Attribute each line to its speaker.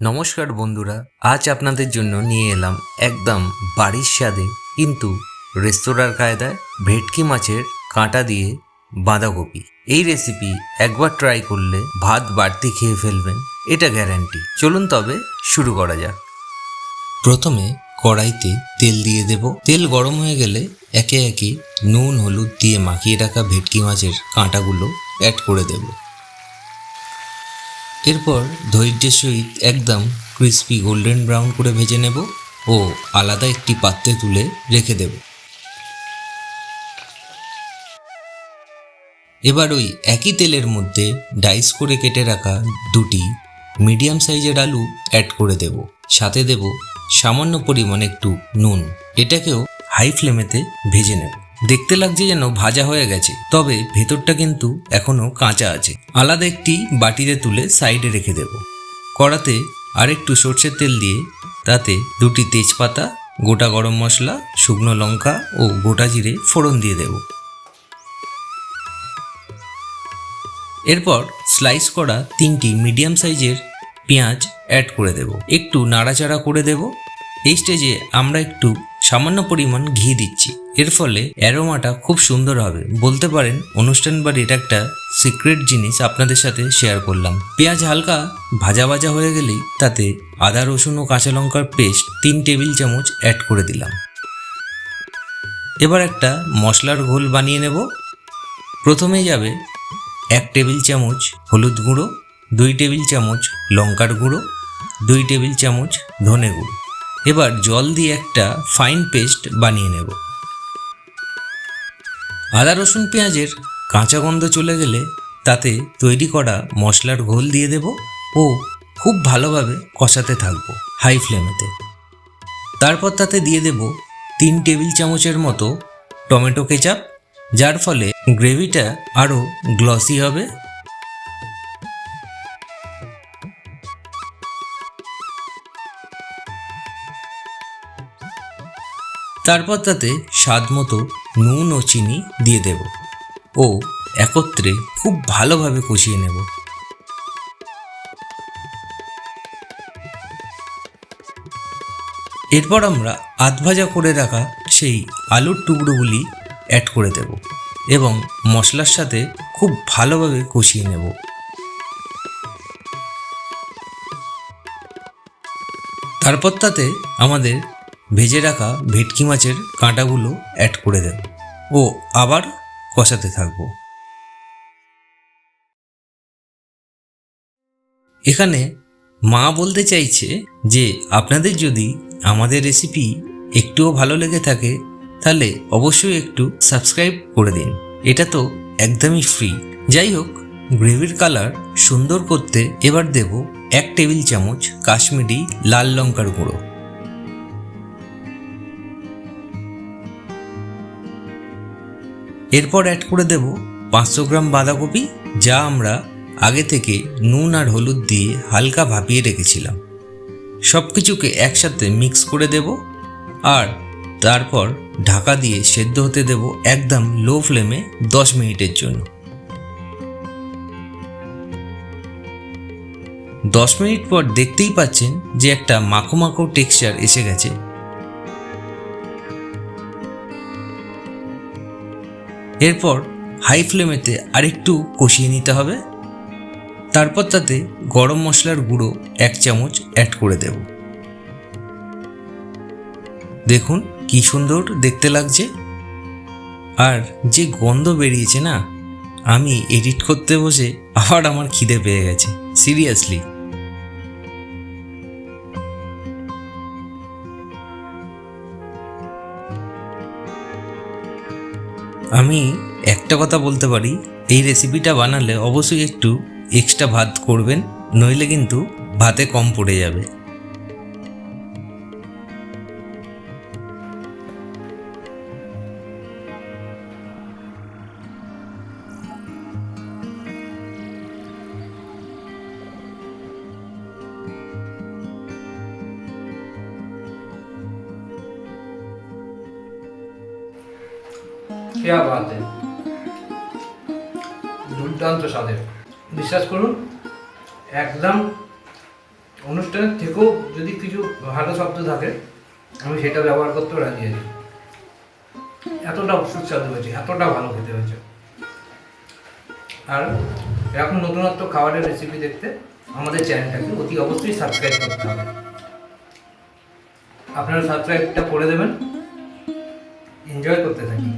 Speaker 1: নমস্কার বন্ধুরা, আজ আপনাদের জন্য নিয়ে এলাম একদম বাড়ির স্বাদে, কিন্তু রেস্তোরাঁর কায়দায় ভেটকি মাছের কাঁটা দিয়ে বাঁধাকপি। এই রেসিপি একবার ট্রাই করলে ভাত বাড়তি খেয়ে ফেলবেন, এটা গ্যারান্টি চলুন তবে শুরু করা যাক। প্রথমে কড়াইতে তেল দিয়ে দেব। তেল গরম হয়ে গেলে একে একে নুন, হলুদ দিয়ে মাখিয়ে রাখা ভেটকি মাছের কাঁটাগুলো অ্যাড করে দেব। এরপর ধৈর্যের সহিত একদম ক্রিস্পি গোল্ডেন ব্রাউন করে ভেজে নেব ও আলাদা একটি পাত্রে তুলে রেখে দেব। এবার ওই একই তেলের মধ্যে ডাইস করে কেটে রাখা দুটি মিডিয়াম সাইজের আলু অ্যাড করে দেব। সাথে দেব সামান্য পরিমাণ একটু নুন। এটাকেও হাই ফ্লেমেতে ভেজে নেব। দেখতে লাগছে যেন ভাজা হয়ে গেছে। তবে ভেতরটা কিন্তু এখনও কাঁচা আছে। আলাদা একটি বাটিতে তুলে সাইডে রেখে দেব। কড়াতে আরেকটু সর্ষের তেল দিয়ে তাতে দুটি তেজপাতা, গোটা গরম মশলা, শুকনো লঙ্কা ও গোটা জিরে ফোড়ন দিয়ে দেব। এরপর স্লাইস করা তিনটি মিডিয়াম সাইজের পেঁয়াজ অ্যাড করে দেব। একটু নাড়াচাড়া করে দেব। এই স্টেজে আমরা একটু সামান্য পরিমাণ ঘি দিচ্ছি। এর ফলে অ্যারোমাটা খুব সুন্দর হবে। বলতে পারেন, অনুষ্ঠান বাড়ির একটা সিক্রেট জিনিস আপনাদের সাথে শেয়ার করলাম। পেঁয়াজ হালকা ভাজা ভাজা হয়ে গেলেই তাতে আদা, রসুন ও কাঁচা লঙ্কার পেস্ট তিন টেবিল চামচ অ্যাড করে দিলাম। এবার একটা মশলার ঘোল বানিয়ে নেব। প্রথমে যাবে এক টেবিল চামচ হলুদ গুঁড়ো, দুই টেবিল চামচ লঙ্কার গুঁড়ো, দুই টেবিল চামচ ধনে গুঁড়ো। এবার জল দিয়ে একটা ফাইন পেস্ট বানিয়ে নেব। আদা, রসুন, পেঁয়াজের কাঁচা গন্ধ চলে গেলে তাতে তৈরি করা মশলার ঘোল দিয়ে দেব ও খুব ভালোভাবে কষাতে থাকব হাই ফ্লেমেতে তারপর তাতে দিয়ে দেব তিন টেবিল চামচের মতো টমেটো কেচাপ, যার ফলে গ্রেভিটা আরও গ্লসি হবে তারপর তাতে স্বাদ মতো নুন ও চিনি দিয়ে দেব ও একত্রে খুব ভালোভাবে কষিয়ে নেব। এরপর আমরা আধ ভাজা করে রাখা সেই আলুর টুকরোগুলি অ্যাড করে দেব এবং মশলার সাথে খুব ভালোভাবে কষিয়ে নেব। তারপর তাতে আমাদের ভেজে রাখা ভেটকি মাছের কাঁটাগুলো অ্যাড করে দেব। ও আবার কষাতে থাকব। এখানে মা বলতে চাইছে যে, আপনাদের যদি আমাদের রেসিপি একটুও ভালো লেগে থাকে, তাহলে অবশ্যই একটু সাবস্ক্রাইব করে দিন। এটা তো একদমই ফ্রি যাই হোক, গ্রেভির কালার সুন্দর করতে এবার দেব এক টেবিল চামচ কাশ্মীরি লাল লঙ্কার গুঁড়ো। এরপর অ্যাড করে দেব পাঁচশো গ্রাম বাঁধাকপি, যা আমরা আগে থেকে নুন আর হলুদ দিয়ে হালকা ভাপিয়ে রেখেছিলাম। সব কিছুকে একসাথে মিক্স করে দেব আর তারপর ঢাকা দিয়ে সেদ্ধ হতে দেব একদম লো ফ্লেমে দশ মিনিটের জন্য। দশ মিনিট পর দেখতেই পাচ্ছেন যে একটা মাখো মাখো টেক্সচার এসে গেছে। এরপর হাই ফ্লেমেতে আরেকটু কষিয়ে নিতে হবে। তারপর তাতে গরম মশলার গুঁড়ো এক চামচ অ্যাড করে দেব। দেখুন কি সুন্দর দেখতে লাগছে। আর যে গন্ধ বেরিয়েছে না, আমি এডিট করতে বসে আবার আমার খিদে পেয়ে গেছে। সিরিয়াসলি আমি একটা কথা বলতে পারি, এই রেসিপিটা বানালে অবশ্যই একটু এক্সট্রা ভাত করবেন, নইলে কিন্তু ভাতে কম পড়ে যাবে।
Speaker 2: क्या बात है দুর্দান্ত স্বাদের বিশ্বাস করুন একদম অনুষ্ঠান অনুষ্ঠানের থেকেও যদি কিছু ভালো শব্দ থাকে আমি সেটা ব্যবহার করতেও রাজি আছি এতটা সুস্বাদু হয়েছে এতটা ভালো খেতে হয়েছে আর এরকম নতুনত্ব খাবারের রেসিপি দেখতে আমাদের চ্যানেলটাকে অতি অবশ্যই সাবস্ক্রাইব করতে হবে আপনারা সাবস্ক্রাইবটা করে দেবেন এনজয় করতে থাকি